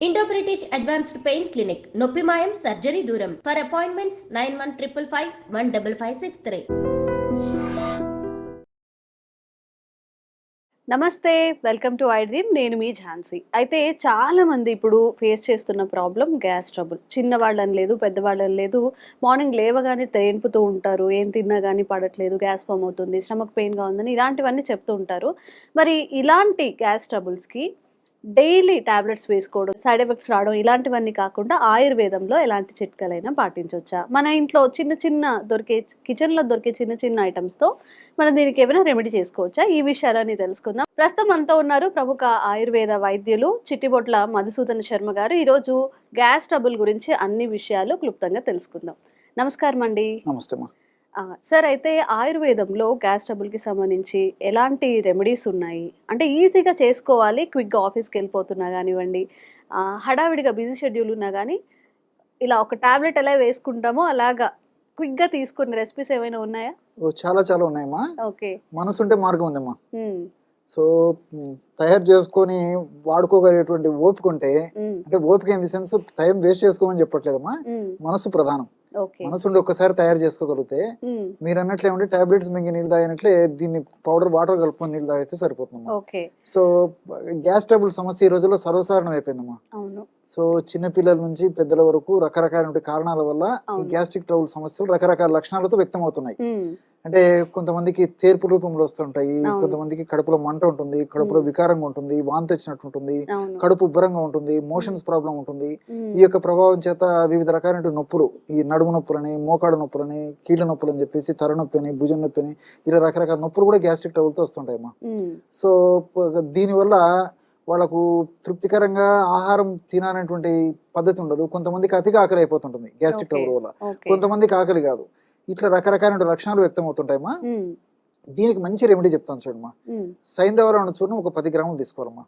Indo British advanced pain clinic నొప్పి మాయం surgery దూరం. For appointments nine one triple five one double five six three నమస్తే welcome to I dream నేను మీ ఝాన్సీ. అయితే చాలా మంది ఇప్పుడు ఫేస్ చేస్తున్న ప్రాబ్లం గ్యాస్ ట్రబుల్ చిన్నవాళ్ళని లేదు పెద్దవాళ్ళని లేదు మార్నింగ్ లేవగానే తేన్పుతూ ఉంటారు ఏం తిన్నా కానీ పడట్లేదు గ్యాస్ ఫామ్ అవుతుంది స్టమక్ పెయిన్గా ఉందని ఇలాంటివన్నీ చెప్తూ ఉంటారు. మరి ఇలాంటి గ్యాస్ ట్రబుల్స్కి డైలీ టాబ్లెట్స్ వేసుకోవడం సైడ్ ఎఫెక్ట్స్ రావడం ఇలాంటివన్నీ కాకుండా ఆయుర్వేదంలో ఎలాంటి చిట్కలైనా పాటించవచ్చా మన ఇంట్లో చిన్న చిన్న దొరికే కిచెన్లో దొరికే చిన్న చిన్న ఐటమ్స్తో మనం దీనికి ఏమైనా రెమెడీ చేసుకోవచ్చా? ఈ విషయాలని తెలుసుకుందాం. ప్రస్తుతం మనతో ఉన్నారు ప్రముఖ ఆయుర్వేద వైద్యులు చిట్టిబొట్ల మధుసూదన్ శర్మ గారు. ఈరోజు గ్యాస్ ట్రబుల్ గురించి అన్ని విషయాలు క్లుప్తంగా తెలుసుకుందాం. నమస్కారం అండి నమస్తే సార్ అయితే ఆయుర్వేదంలో గ్యాస్ ట్రబుల్కి సంబంధించి ఎలాంటి రెమెడీస్ ఉన్నాయి? అంటే ఈజీగా చేసుకోవాలి క్విక్గా ఆఫీస్కి వెళ్ళిపోతున్నా కానివ్వండి హడావిడిగా బిజీ షెడ్యూల్ ఉన్నా కానీ ఇలా ఒక టాబ్లెట్ ఎలా వేసుకుంటామో అలాగా క్విక్గా తీసుకున్న రెసిపీస్ ఏమైనా ఉన్నాయా? ఓ చాలా చాలా ఉన్నాయమ్మా. ఓకే. మనసు ఉంటే మార్గం ఉందమ్మా. సో తయారు చేసుకొని వాడుకోగలిగేటువంటి ఓపిక ఉంటే అంటే ఓపిక in the sense time waste చేసుకోమని చెప్పట్లేదమ్మా. మనసు ప్రధానం. ఓకే. మనసు ఉండి ఒక్కసారి తయారు చేసుకోగలిగితే మీరు అన్నట్లే ఉంటే టాబ్లెట్స్ మింగి నీళ్ళు తాగినట్లే దీన్ని పౌడర్ వాటర్ కలుపుకొని నీళ్ళు తాగితే సరిపోతుందమ్మా. ఓకే. సో గ్యాస్ ట్రబుల్ సమస్య ఈ రోజుల్లో సర్వసాధారణం అయిపోయిందమ్మా. సో చిన్న పిల్లల నుంచి పెద్దల వరకు రకరకాల కారణాల వల్ల. గ్యాస్ట్రిక్ ట్రబుల్ సమస్యలు రకరకాల లక్షణాలతో వ్యక్తం అవుతున్నాయి అంటే కొంతమందికి తేర్పు రూపంలో వస్తుంటాయి. కొంతమందికి కడుపులో మంట ఉంటుంది కడుపులో. వికారంగా ఉంటుంది వాంతి వచ్చినట్టు ఉంటుంది కడుపు ఉబ్బరంగా ఉంటుంది మోషన్స్ ప్రాబ్లం ఉంటుంది. ఈ యొక్క ప్రభావం చేత వివిధ రకాలైన నొప్పులు ఈ నడుము నొప్పులని మోకాడు నొప్పులని కీళ్ళ నొప్పులు అని చెప్పేసి తల నొప్పి అని భుజం నొప్పి అని ఇలా రకరకాల నొప్పులు కూడా గ్యాస్ట్రిక్ ట్రబుల్తో వస్తుంటాయి అమ్మా సో దీనివల్ల వాళ్ళకు తృప్తికరంగా ఆహారం తినాలనేటువంటి పద్ధతి ఉండదు. కొంతమందికి అతిగా ఆకలి అయిపోతుంటుంది గ్యాస్ట్రిక్. ట్రబుల్ వల్ల. కొంతమందికి ఆకలి కాదు. ఇట్లా రకరకాల లక్షణాలు వ్యక్తం అవుతుంటాయమ్మా దీనికి మంచి రెమెడీ చెప్తాను చూడమ్మా. సైంధవరాణ చూర్ణం ఒక పది గ్రాములు తీసుకోవాలమ్మా.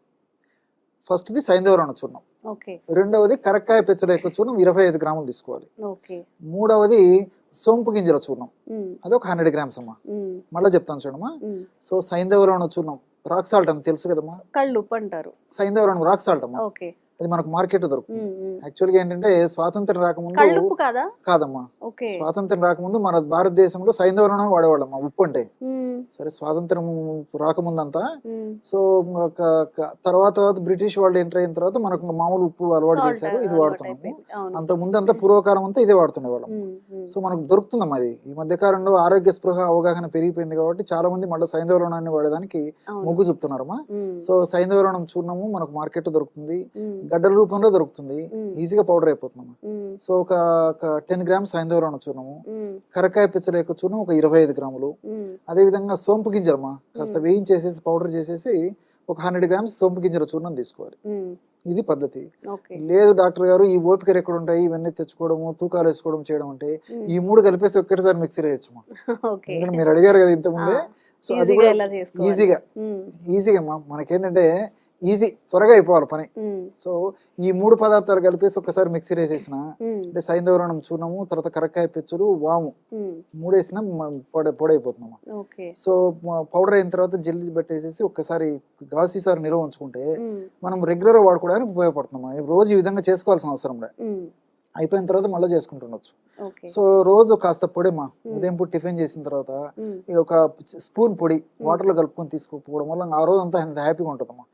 ఫస్ట్ది సైంధవరాణ చూర్ణం. రెండవది కరక్కాయ పెచ్చల యొక్క చూర్ణం ఇరవై ఐదు గ్రాములు తీసుకోవాలి. మూడవది సోంపు గింజల చూర్ణం. అది ఒక హండ్రెడ్ గ్రామ్స్ అమ్మా. మళ్ళీ చెప్తాను చూడమ్మా. సో సైంధవరాణ చూర్ణం రాక్ సాల్ట్ అని తెలుసు కదమ్మా. కళ్ళుప్పు అంటారు. సైంధవరాణం రాక్ సాల్ట్ అమ్మా. అది మనకు మార్కెట్ దొరుకుతుంది. యాక్చువల్గా ఏంటంటే స్వాతంత్రం రాకముందు కాదమ్మా. స్వాతంత్రం రాకముందు మన భారతదేశంలో సైంధవరణం వాడేవాళ్ళమ్మా ఉప్పు అంటే. సరే స్వాతంత్రం రాకముందంతా. సో ఒక- తర్వాత బ్రిటిష్ వాళ్ళు ఎంటర్ అయిన తర్వాత మనకు మామూలు ఉప్పు అలవాటు చేశారు ఇది వాడుతున్నాము. అంత ముందు అంతా పూర్వకాలం అంతా ఇదే వాడుతునే వాళ్ళం. ఉమ్, ఉమ్. సో మనకు దొరుకుతుందమ్మా అది. ఈ మధ్య కాలంలో ఆరోగ్య స్పృహ అవగాహన పెరిగిపోయింది కాబట్టి చాలా మంది మళ్ళీ సైంధవరణాన్ని వాడేదానికి అవును. మొగ్గు చూపుతున్నారమ్మా. సో సైంధవరణం చూర్ణము మనకు మార్కెట్ దొరుకుతుంది. గడ్డల రూపంలో దొరుకుతుంది. ఈజీగా పౌడర్ అయిపోతుందమ్మా. సో ఒక టెన్ గ్రామ్స్ సైంధవరణం చూర్ణము ఉమ్, కరకాయ పిచ్చల యొక్క చూర్ణం ఒక ఇరవై ఐదు గ్రాములు. ఉమ్, అదేవిధంగా సోంపు గింజలమ్మా. కాస్త. వేయించేసేసి పౌడర్ చేసేసి ఒక హండ్రెడ్ గ్రామ్స్ సోంపు గింజల చూర్ణం తీసుకోవాలి. ఇది పద్ధతి. లేదు డాక్టర్ గారు ఈ ఓపికలు ఎక్కడ ఉంటాయి ఇవన్నీ తెచ్చుకోవడము తూకాలు వేసుకోవడం చేయడం అంటే ఈ మూడు కలిపేసి ఒక్కటిసారి మిక్సీ వేయచ్చు ఎందుకంటే మీరు అడిగారు కదా ఇంతకుముందే. సో అది కూడా? ఈజీగా ఈజీగా అమ్మా. మనకేంటంటే ఈజీ త్వరగా అయిపోవాలి పని. సో ఈ మూడు పదార్థాలు కలిపేసి ఒక్కసారి మిక్సీ వేసేసిన అంటే సైంధవరణం చూర్ణము తర్వాత కరక్కాయ పెచ్చులు వాము మూడేసిన పొడి పొడైపోతుందమ్మా. ఓకే. సో పౌడర్ అయిన తర్వాత జల్లి పెట్టేసేసి ఒక్కసారి గాసీసారి నిల్వ ఉంచుకుంటే మనం రెగ్యులర్గా వాడుకోవడానికి ఉపయోగపడుతున్నాం రోజు ఈ విధంగా చేసుకోవాల్సిన అవసరం లేదు అయిపోయిన తర్వాత మళ్ళీ చేసుకుంటుండొచ్చు. సో రోజు కాస్త పొడిమా ఉదయం పూట టిఫిన్ చేసిన తర్వాత ఒక స్పూన్ పొడి వాటర్లో కలుపుకొని తీసుకోకపోవడం వల్ల ఆ రోజు అంతా ఎంత హ్యాపీగా ఉంటుందమ్మా.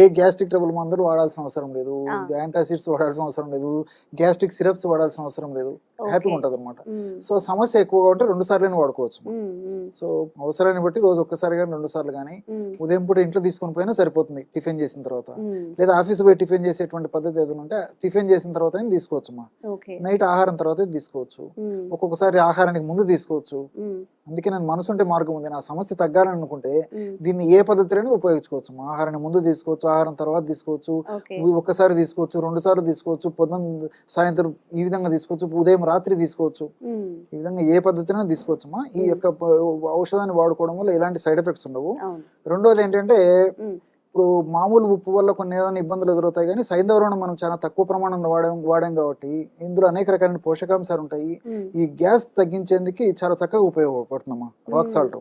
ఏ గ్యాస్ట్రిక్ ట్రబుల్ మందులు వాడాల్సిన అవసరం లేదు. యాంటాసిడ్స్ వాడాల్సిన అవసరం లేదు గ్యాస్ట్రిక్ సిరప్స్ వాడాల్సిన అవసరం లేదు హ్యాపీగా ఉంటుంది అనమాట సో సమస్య ఎక్కువగా ఉంటే రెండు సార్లు వాడుకోవచ్చు. సో అవసరాన్ని బట్టి రోజు ఒక్కసారి కానీ రెండు సార్లు కానీ ఉదయం పూట ఇంట్లో తీసుకొని పోయినా సరిపోతుంది టిఫిన్ చేసిన తర్వాత. లేదా ఆఫీస్ పోయి టిఫిన్ చేసేటువంటి పద్ధతి ఏదైనా ఉంటే టిఫిన్ చేసిన తర్వాత అయినా తీసుకోవచ్చు అమ్మా ఓకే నైట్ ఆహారం తర్వాత తీసుకోవచ్చు. ఒక్కొక్కసారి ఆహారానికి ముందు తీసుకోవచ్చు. అందుకే నేను మనసు ఉంటే మార్గం ఉంది. నా సమస్య తగ్గాలని అనుకుంటే దీన్ని ఏ పద్ధతిలోనే ఉపయోగించుకోవచ్చు. ఆహారాన్ని ముందు తీసుకోవచ్చు ఆహారం తర్వాత తీసుకోవచ్చు ఒక్కసారి తీసుకోవచ్చు రెండు సార్లు తీసుకోవచ్చు పొద్దున్న సాయంత్రం ఈ విధంగా తీసుకోవచ్చు ఉదయం రాత్రి తీసుకోవచ్చు. ఈ విధంగా ఏ పద్ధతిలో తీసుకోవచ్చు అమ్మా ఈ యొక్క ఔషధాన్ని వాడుకోవడం వల్ల ఎలాంటి సైడ్ ఎఫెక్ట్స్ ఉండవు. రెండోది ఏంటంటే ఇప్పుడు మామూలు ఉప్పు వల్ల కొన్ని ఏదైనా ఇబ్బందులు ఎదురవుతాయి కానీ సైంధవరం మనం చాలా తక్కువ ప్రమాణంలో వాడాం వాడాం కాబట్టి ఇందులో అనేక రకాలైన పోషకాంశాలు ఉంటాయి ఈ గ్యాస్ తగ్గించేందుకు చాలా చక్కగా ఉపయోగపడుతుందమ్మా రాక్. సాల్ట్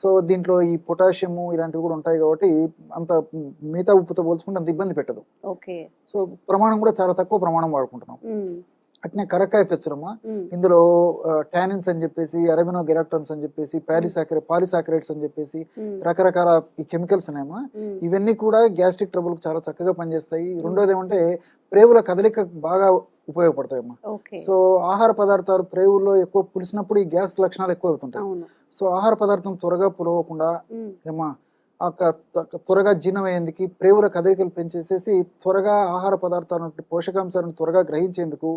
సో దీంట్లో ఈ పొటాషియం ఇలాంటివి కూడా ఉంటాయి కాబట్టి అంత మిగతా ఉప్పుతో పోల్చుకుంటే అంత ఇబ్బంది పెట్టదు. సో ప్రమాణం కూడా చాలా తక్కువ ప్రమాణం వాడుకుంటున్నాం. అట్నే కరక్కాయ పెచ్చురమ్మ ఉమ్, ఇందులో టానిన్స్ అని చెప్పేసి అరబినో గెలాక్టన్స్ అని చెప్పేసి పాలిసాకరే పాలిసాకరేట్స్ అని చెప్పేసి రకరకాల ఈ కెమికల్స్ ఉన్నాయమ్మా. ఇవన్నీ కూడా గ్యాస్ట్రిక్ ట్రబుల్ చాలా చక్కగా పనిచేస్తాయి. రెండోది ఏమంటే ప్రేవుల కదలిక బాగా ఉపయోగపడతాయమ్మా. సో ఆహార పదార్థాలు ప్రేవుల్లో ఎక్కువ పులిసినప్పుడు ఈ గ్యాస్ లక్షణాలు ఎక్కువ అవుతుంటాయి సో ఆహార పదార్థం త్వరగా పులవకుండా ఏమా త్వరగా జీర్ణమయ్యేందుకు ప్రేవుల కదలికలు పెంచేసేసి త్వరగా ఆహార పదార్థాలను పోషకాంశాలను త్వరగా గ్రహించేందుకు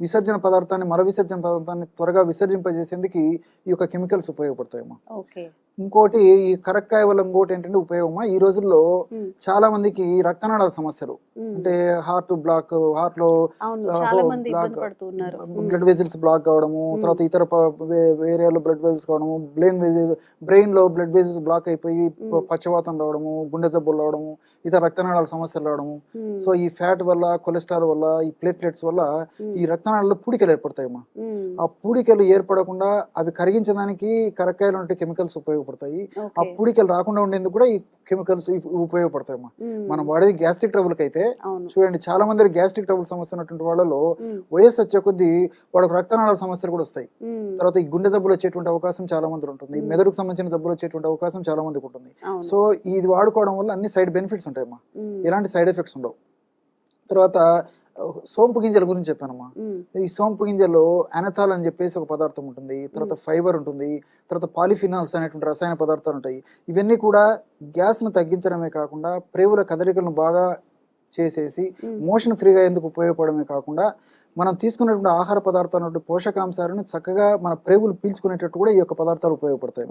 విసర్జన పదార్థాన్ని మల విసర్జన పదార్థాన్ని త్వరగా విసర్జింపజేసేందుకు ఈ యొక్క కెమికల్స్ ఉపయోగపడతాయమ్మా. ఇంకోటి ఈ కరక్కాయ వల్ల ఇంకోటి ఏంటంటే ఉపయోగమా? ఈ రోజుల్లో చాలా మందికి రక్తనాళాల సమస్యలు. అంటే హార్ట్ బ్లాక్ హార్ట్లో బ్లాక్ బ్లడ్ వెజిల్స్ బ్లాక్ కావడము. తర్వాత ఇతర ఏరియాలో బ్లడ్ వెజిల్స్ కావడము బ్రెయిన్ బ్రెయిన్లో బ్లడ్ వెజిల్స్ బ్లాక్ అయిపోయి ప- మ్మ్. పక్షవాతం రావడము గుండె జబ్బులు రావడము ఇతర రక్తనాళాల సమస్యలు రావడము. సో ఈ ఫ్యాట్ వల్ల కొలెస్ట్రాల్ వల్ల ఈ ప్లేట్లెట్స్ వల్ల ఈ రక్తనాళాల్లో పూడికలు ఏర్పడతాయమ్మా. ఆ పూడికలు ఏర్పడకుండా అవి కరిగించడానికి కరక్కాయలు ఉంటే కెమికల్స్ ఉపయోగపడతాయి. ఆ పూడికలు రాకుండా ఉండేందుకు కూడా ఈ కెమికల్స్ ఉపయోగపడతాయమ్మా. ఉమ్, మనం వాడేది గ్యాస్ట్రిక్ ట్రబుల్ అయితే చూడండి చాలా మంది గ్యాస్ట్రిక్ ట్రబుల్ సమస్య ఉన్నటువంటి వాళ్ళలో వయస్సు వచ్చే కొద్దీ వాళ్ళకి రక్తనాళాల సమస్యలు కూడా వస్తాయి. తర్వాత ఈ గుండె జబ్బులు వచ్చేటువంటి అవకాశం చాలా మంది ఉంటుంది. మెదడుకు సంబంధించిన జబ్బులు వచ్చేటువంటి అవకాశం చాలా మందికి ఉంటుంది. సో ఇది వాడుకోవడం వల్ల అన్ని సైడ్ బెనిఫిట్స్ ఉంటాయమ్మా. ఉమ్, ఎలాంటి సైడ్ ఎఫెక్ట్స్ ఉండవు. తర్వాత సోంపు గింజల గురించి చెప్పానమ్మా. ఈ సోంపు గింజల్లో అనథాల్ అని చెప్పేసి ఒక పదార్థం ఉంటుంది తర్వాత ఫైబర్ ఉంటుంది తర్వాత పాలిఫినాల్స్ అనేటువంటి రసాయన పదార్థాలు ఉంటాయి. ఇవన్నీ కూడా గ్యాస్ను తగ్గించడమే కాకుండా ప్రేవుల కదలికలను బాగా చేసేసి మోషన్ ఫ్రీగా ఎందుకు ఉపయోగపడమే కాకుండా మనం తీసుకున్నటువంటి ఆహార పదార్థాలు పోషకాంశాలను చక్కగా మన ప్రేగులు పీల్చుకునేటట్టు కూడా ఈ యొక్క పదార్థాలు ఉపయోగపడతాయి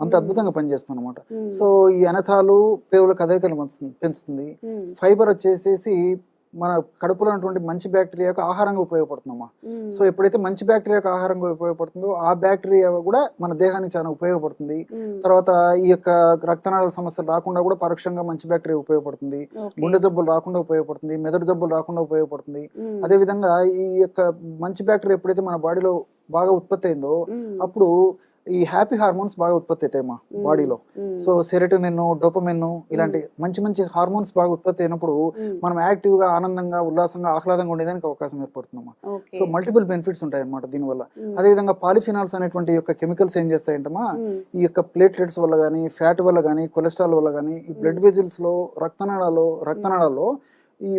అంత అద్భుతంగా పనిచేస్తుంది అనమాట సో ఈ అనథాలు ప్రేవుల కదలికలు పెంచుతుంది- ఫైబర్ వచ్చేసేసి మన కడుపులో ఉన్నటువంటి మంచి బ్యాక్టీరియాకు ఆహారంగా ఉపయోగపడుతుందమ్మా. సో ఎప్పుడైతే మంచి బ్యాక్టీరియాకు ఆహారంగా ఉపయోగపడుతుందో ఆ బ్యాక్టీరియా కూడా మన దేహానికి చాలా ఉపయోగపడుతుంది. తర్వాత ఈ యొక్క రక్తనాళాల సమస్యలు రాకుండా కూడా పరోక్షంగా మంచి బ్యాక్టీరియా ఉపయోగపడుతుంది. గుండె జబ్బులు రాకుండా ఉపయోగపడుతుంది మెదడు జబ్బులు రాకుండా ఉపయోగపడుతుంది. ఉమ్, అదే విధంగా ఈ యొక్క మంచి బ్యాక్టీరియా ఎప్పుడైతే మన బాడీలో బాగా ఉత్పత్తి అయిందో అప్పుడు ఈ హ్యాపీ హార్మోన్స్ బాగా ఉత్పత్తి అవుతాయి మా ఉమ్, బాడీలో సో సెరటోనిన్ డోపమిన్ ఇలాంటి మంచి మంచి హార్మోన్స్ బాగా ఉత్పత్తి అయినప్పుడు మనం యాక్టివ్గా ఆనందంగా ఉల్లాసంగా ఆహ్లాదంగా ఉండేదానికి అవకాశం ఏర్పడుతుందమ్మా. సో మల్టిపుల్ బెనిఫిట్స్ ఉంటాయి అన్నమాట దీనివల్ల అదేవిధంగా పాలిఫినాల్స్ అనేటువంటి యొక్క కెమికల్స్ ఏం చేస్తాయంటమ్మా ఈ యొక్క ప్లేట్లెట్స్ వల్ల కానీ ఫ్యాట్ వల్ల కానీ కొలెస్ట్రాల్ వల్ల కానీ ఈ బ్లడ్ వెజిల్స్లో రక్తనాళాల్లో రక్తనాళాల్లో ఈ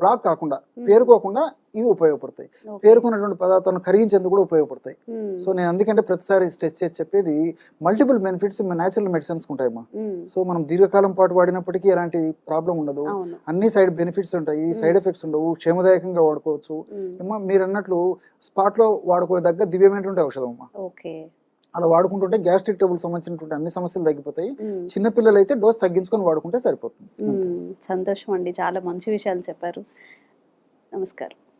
బ్లాక్ కాకుండా పేరుకోకుండా ఇవి ఉపయోగపడతాయి. పేరుకున్నటువంటి పదార్థాలను కరిగించేందుకు కూడా ఉపయోగపడతాయి. సో నేను అందుకంటే ప్రతిసారి స్ట్రెస్ చేసి చెప్పేది మల్టిపుల్ బెనిఫిట్స్ న్యాచురల్ మెడిసిన్స్ ఉంటాయమ్మా. సో మనం దీర్ఘకాలం పాటు వాడినప్పటికీ ఎలాంటి ప్రాబ్లం ఉండదు. అన్ని సైడ్ బెనిఫిట్స్ ఉంటాయి. సైడ్ ఎఫెక్ట్స్ ఉండవు. క్షేమదాయకంగా వాడుకోవచ్చు. ఉమ్, ఏమో మీరు అన్నట్లు స్పాట్లో వాడుకోదగ్గ దివ్యమైనటువంటి ఔషధం అమ్మా అలా వాడుకుంటుంటే గ్యాస్ట్రిక్ ట్రబుల్ సంబంధించినటువంటి అన్ని సమస్యలు తగ్గిపోతాయి. చిన్నపిల్లలు అయితే డోస్ తగ్గించుకొని వాడుకుంటే సరిపోతుంది. సంతోషం అండి చాలా మంచి విషయాలు చెప్పారు. నమస్కారం.